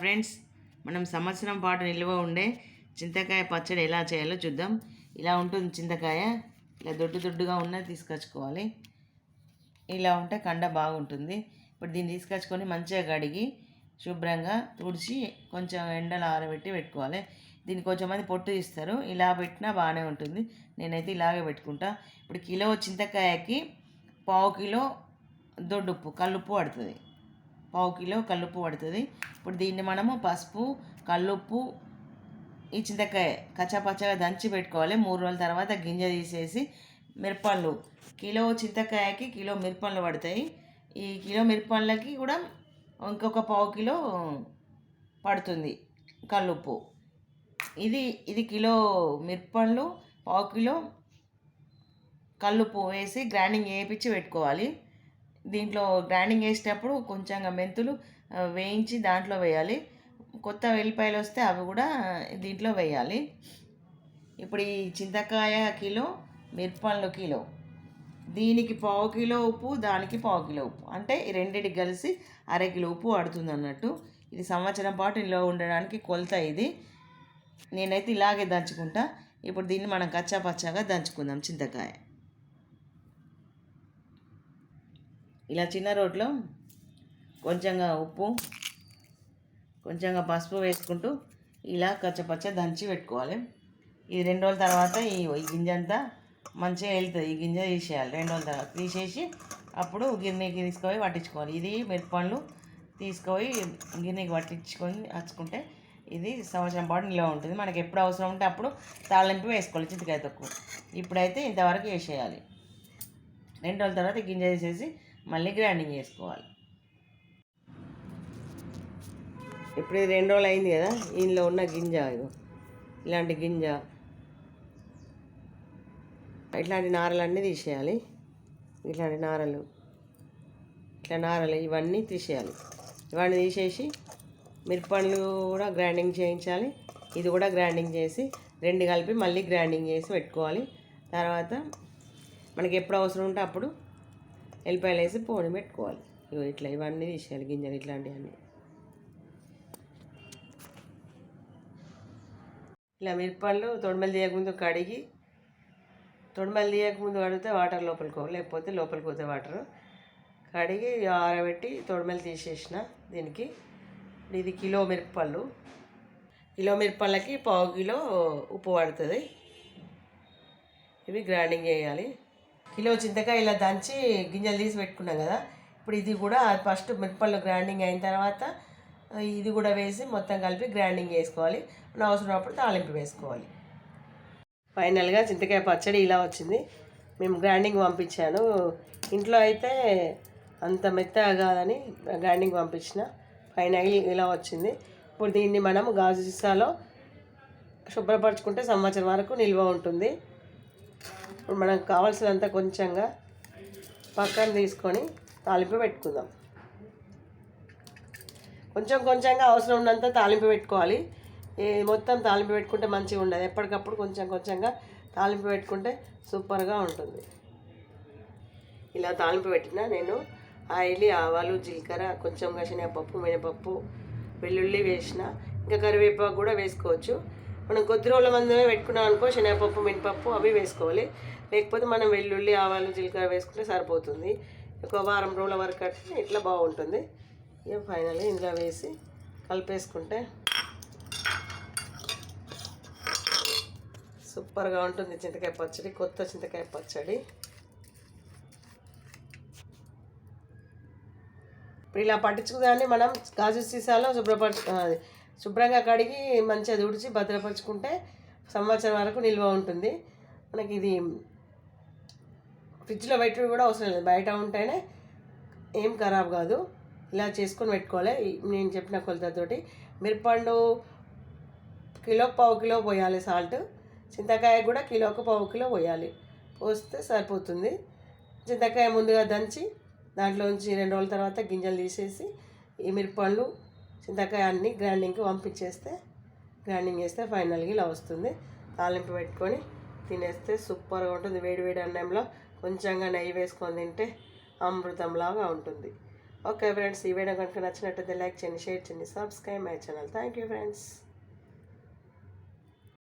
Friends మనం సంవత్సరం పాటు నిల్వ ఉండే చింతకాయ పచ్చడి ఎలా చేయాలో చూద్దాం. ఇలా ఉంటుంది చింతకాయ. ఇలా దొడ్డు దొడ్డుగా ఉన్నది తీసుకొచ్చుకోవాలి. ఇలా ఉంటే కండ బాగుంటుంది. ఇప్పుడు దీన్ని తీసుకొచ్చుకొని మంచిగా కడిగి శుభ్రంగా తుడిచి కొంచెం ఎండలో ఆరబెట్టి పెట్టుకోవాలి. దీన్ని కొంచెం మంది పొట్టు తీస్తారు. ఇలా పెట్టినా బాగానే ఉంటుంది. నేనైతే ఇలాగే పెట్టుకుంటా. ఇప్పుడు కిలో చింతకాయకి పావు కిలో దొడ్డుప్పు కల్లుప్పు పడుతుంది. పావు కిలో కల్లుప్పు పడుతుంది. ఇప్పుడు దీన్ని మనము పసుపు కల్లుప్పు ఈ చింతకాయ కచ్చాపచ్చగా దంచి పెట్టుకోవాలి. మూడు రోజుల తర్వాత గింజ తీసేసి మిరపళ్ళు కిలో చింతకాయకి కిలో మిరపళ్ళు పడతాయి. ఈ కిలో మిరపళ్ళకి కూడా ఇంకొక పావు కిలో పడుతుంది కల్లుప్పు. ఇది ఇది కిలో మిరపళ్ళు పావు కిలో కల్లుప్పు వేసి గ్రైండింగ్ వేయించి పెట్టుకోవాలి. దీంట్లో గ్రైండింగ్ వేసేటప్పుడు కొంచెంగా మెంతులు వేయించి దాంట్లో వేయాలి. కొత్త వెల్లిపాయలు వస్తే అవి కూడా దీంట్లో వేయాలి. ఇప్పుడు ఈ చింతకాయ కిలో మిరపండ్లు కిలో. దీనికి పావు కిలో ఉప్పు దానికి పావు కిలో ఉప్పు. అంటే ఈ రెండింటికి కలిసి అర కిలో ఉప్పు పడుతుంది అన్నట్టు. ఇది సంవత్సరం పాటు నిల్వ ఉండడానికి కొలత ఇది. నేనైతే ఇలాగే దంచుకుంటా. ఇప్పుడు దీన్ని మనం కచ్చా పచ్చాగా దంచుకుందాం చింతకాయ. ఇలా చిన్న రోట్లో కొంచెంగా ఉప్పు కొంచెంగా పసుపు వేసుకుంటూ ఇలా కచ్చపచ్చ దంచి పెట్టుకోవాలి. ఇది రెండు రోజుల తర్వాత ఈ గింజ అంతా మంచిగా వెళ్తుంది. ఈ గింజ తీసేయాలి. రెండు రోజుల తర్వాత తీసేసి అప్పుడు గిన్నెకి తీసుకొని పట్టించుకోవాలి. ఇది మిరపండ్లు తీసుకొని గిన్నెకి పట్టించుకొని వచ్చుకుంటే ఇది సంవత్సరం పాటు నిల్వ ఉంటుంది. మనకి ఎప్పుడు అవసరం ఉంటే అప్పుడు తాళింపు వేసుకోవాలి చింతకాయ తక్కువ ఇప్పుడైతే ఇంతవరకు వేసేయాలి. రెండు రోజుల తర్వాత గింజ తీసేసి మళ్ళీ గ్రైండింగ్ చేసుకోవాలి. ఇప్పుడు ఇది రెండు రోజులు అయింది కదా ఇందులో ఉన్న గింజ ఇగో ఇలాంటి గింజ. ఇట్లాంటి నారలన్నీ తీసేయాలి. ఇట్లాంటి నారలు ఇట్లా నారలు ఇవన్నీ తీసేయాలి. ఇవన్నీ తీసేసి మిరపండ్లు కూడా గ్రైండింగ్ చేయించాలి. ఇది కూడా గ్రైండింగ్ చేసి రెండు కలిపి మళ్ళీ గ్రైండింగ్ చేసి పెట్టుకోవాలి. తర్వాత మనకి ఎప్పుడు అవసరం ఉంటే అప్పుడు ఎల్లిపాయలు వేసి పోని పెట్టుకోవాలి. ఇగో ఇట్లా ఇవన్నీ తీసేయాలి గింజలు ఇట్లాంటివన్నీ. ఇలా మిరపళ్ళు తొడమలు తీయకముందు కడిగి తొడమలు తీయకముందు కడిగితే వాటర్ లోపలికి పోవాలి. లేకపోతే లోపలికి పోతే వాటర్. కడిగి ఆరబెట్టి తొడమలు తీసేసిన దీనికి. ఇది కిలో మిరపళ్ళు కిలో మిరపళ్ళకి పావు కిలో ఉప్పు పడుతుంది. ఇవి గ్రైండింగ్ చేయాలి. కిలో చింతకాయ ఇలా దంచి గింజలు తీసి పెట్టుకున్నాం కదా. ఇప్పుడు ఇది కూడా ఫస్ట్ మిరపళ్ళు గ్రైండింగ్ అయిన తర్వాత ఇది కూడా వేసి మొత్తం కలిపి గ్రైండింగ్ చేసుకోవాలి. అవసరం అవసరమైనప్పుడు తాలింపు వేసుకోవాలి. ఫైనల్గా చింతకాయ పచ్చడి ఇలా వచ్చింది. మేము గ్రైండింగ్ పంపించాను. ఇంట్లో అయితే అంత మెత్తగా కాదని గ్రైండింగ్ పంపించిన. ఫైనల్ ఇలా వచ్చింది. ఇప్పుడు దీన్ని మనం గాజు సీసాలో శుభ్రపరచుకుంటే సంవత్సరం వరకు నిల్వ ఉంటుంది. ఇప్పుడు మనకు కావాల్సినంత కొంచెంగా పక్కన తీసుకొని తాలింపు పెట్టుకుందాం. కొంచెం కొంచెంగా అవసరం ఉన్నంత తాలింపు పెట్టుకోవాలి. మొత్తం తాలింపు పెట్టుకుంటే మంచిగా ఉండదు. ఎప్పటికప్పుడు కొంచెం కొంచెంగా తాలింపు పెట్టుకుంటే సూపర్గా ఉంటుంది. ఇలా తాలింపు పెట్టిన నేను ఆయిల్ ఆవాలు జీలకర్ర కొంచెం శనగపప్పు మినపప్పు వెల్లుల్లి వేసిన ఇంకా కరివేపాకు కూడా వేసుకోవచ్చు. మనం కొద్ది రోజుల మందమే పెట్టుకున్నాం అనుకో శనగపప్పు మినపప్పు అవి వేసుకోవాలి. లేకపోతే మనం వెల్లుల్లి ఆవాలు జీలకర్ర వేసుకుంటే సరిపోతుంది. ఒక వారం రోజుల వరకు అంటే ఇట్లా బాగుంటుంది. ఇక ఫైనల్ ఇందులో వేసి కలిపేసుకుంటే సూపర్గా ఉంటుంది చింతకాయ పచ్చడి కొత్త చింతకాయ పచ్చడి. ఇప్పుడు ఇలా పట్టించుకుదాన్ని మనం గాజు సీసాలో శుభ్రపరచు అది శుభ్రంగా కడిగి మంచిగా తుడిచి భద్రపరుచుకుంటే సంవత్సరం వరకు నిల్వ ఉంటుంది. మనకి ఇది ఫ్రిడ్జ్లో పెట్టుడు కూడా అవసరం లేదు. బయట ఉంటేనే ఏం ఖరాబ్ కాదు. ఇలా చేసుకొని పెట్టుకోవాలి. నేను చెప్పిన కొలతతోటి మిరపండు కిలో పావు కిలో పోయాలి సాల్ట్. చింతకాయ కూడా కిలోకు పావు కిలో పోయాలి. పోస్తే సరిపోతుంది. చింతకాయ ముందుగా దంచి దాంట్లోంచి రెండు రోజుల తర్వాత గింజలు తీసేసి ఈ మిరపండ్లు చింతకాయ అన్నీ గ్రైండింగ్కి పంపించేస్తే గ్రైండింగ్ చేస్తే ఫైనల్గా ఇలా వస్తుంది. తాలింపు పెట్టుకొని తినేస్తే సూపర్గా ఉంటుంది. వేడి వేడి అన్నంలో కొంచెంగా నెయ్యి వేసుకొని తింటే అమృతంలాగా ఉంటుంది. ఓకే ఫ్రెండ్స్ ఈ వీడియో కనుక నచ్చినట్టయితే లైక్ చేయండి షేర్ చేయండి subscribe my channel. Thank you friends.